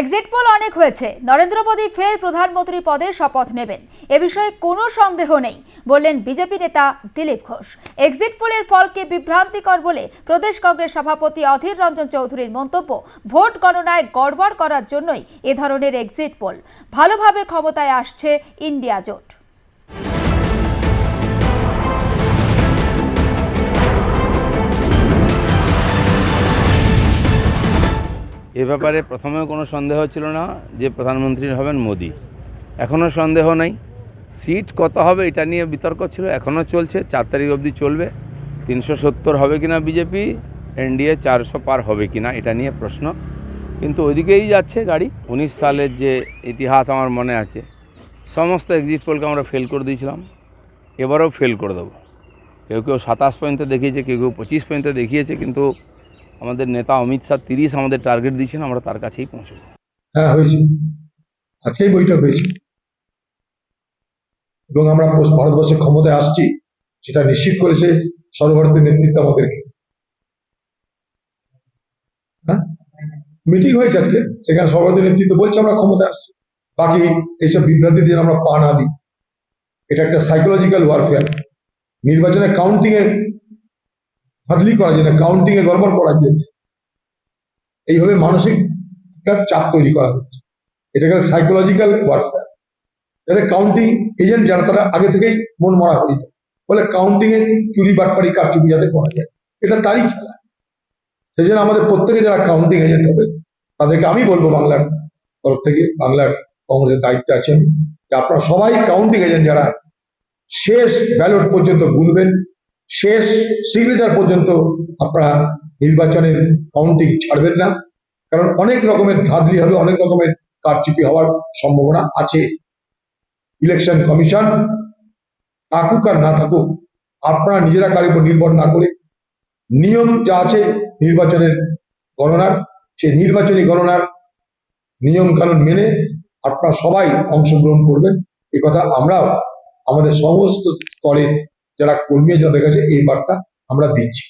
Exit pole অনেক হয়েছে। নরেন্দ্র মোদী ফের প্রধানমন্ত্রী পদে শপথ নেবেন। এ বিষয়ে কোনো সন্দেহ নেই, বললেন বিজেপি নেতা দিলীপ ঘোষ। এক্সিট পোলের ফলকে বিভ্রান্তিকর বলে প্রদেশ কংগ্রেস সভাপতি অধীর রঞ্জন চৌধুরীর মন্তব্য, ভোট গণনায় গড়বড় করার জন্যই এ ধরনের এক্সিট পোল ভালোভাবে ক্ষমতায় আসছে ইন্ডিয়া জোট। এ ব্যাপারে প্রথমেও কোনো সন্দেহ ছিল না যে প্রধানমন্ত্রী হবেন মোদি। এখনও সন্দেহ নাই। সিট কত হবে এটা নিয়ে বিতর্ক ছিল, এখনও চলছে, চার তারিখ অবধি চলবে। তিনশো সত্তর হবে কিনা বিজেপি, এনডিএ চারশো পার হবে কিনা এটা নিয়ে প্রশ্ন। কিন্তু ওইদিকেই যাচ্ছে গাড়ি। উনিশ সালের যে ইতিহাস আমার মনে আছে, সমস্ত এক্সিট পোলকে আমরা ফেল করে দিয়েছিলাম। এবারেও ফেল করে দেবো। কেউ কেউ সাতাশ পর্যন্ত দেখিয়েছে, কেউ কেউ পঁচিশ পর্যন্ত দেখিয়েছে, কিন্তু আমাদের নেতা অমিত শাহ তিরিশ আমাদের টার্গেট দিয়েছেন, আমরা তার কাছেই পৌঁছবো। হ্যাঁ হয়েছে। আজকেই বৈঠক হয়েছে। এবং আমরা পশ্চ- ভারতবর্ষে ক্ষমতায় আসছি, সেটা নিশ্চিত করেছে সর্বভারতীয় নেতৃত্ব আমাদেরকে। হ্যাঁ? মিটিং হয়েছে আজকে, সেখানে সর্বভারতীয় নেতৃত্ব বলছে আমরা ক্ষমতায় আসছি। বাকি এইসব বিভ্রান্তি দিয়ে আমরা পা না দিই। এটা একটা সাইকোলজিক্যাল ওয়ারফেয়ার নির্বাচনে কাউন্টিং এ ফাদলি করার জন্য কাউন্টিং এ গড়বড় করার জন্য। এইভাবে মানসিক একটা চাপ তৈরি করা হচ্ছে। এটাকে সাইকোলজিক্যাল ওয়ারফেয়ার যাতে কাউন্টিং এজেন্ট যারা, তারা আগে থেকেই মন মরা হয়ে যায়। বলে কাউন্টিং এ চুরি, বাটপাড়ি কারচুপি যাতে করা যায়। এটা তারই খেলা। সেই জন্য আমাদের প্রত্যেকে যারা কাউন্টিং এজেন্ট হবে, তাদেরকে আমি বলব বাংলার তরফ থেকে, বাংলার কংগ্রেসের দায়িত্বে আছেন, যে আপনারা সবাই কাউন্টিং এজেন্ট যারা, শেষ ব্যালট পর্যন্ত গুনবেন। শেষ সিগনেচার পর্যন্ত আপনারা নির্বাচনের কাউন্টিং ছাড়বেন না। কারণ অনেক রকমের ধাঁধলি হবে, অনেক রকমের কারচুপি হওয়ার সম্ভাবনা আছে। ইলেকশন কমিশন থাকুক আর না থাকুক, আপনারা নিজেরা কারোর উপর নির্ভর না করে নিয়ম যা আছে নির্বাচনের গণনার, সেই নির্বাচনী গণনার নিয়ম কানুন মেনে আপনারা সবাই অংশগ্রহণ করবেন। কথা আমরাও আমাদের সমস্ত স্তরে যারা কর্মী আছে তাদের কাছে এই বার্তা আমরা দিচ্ছি।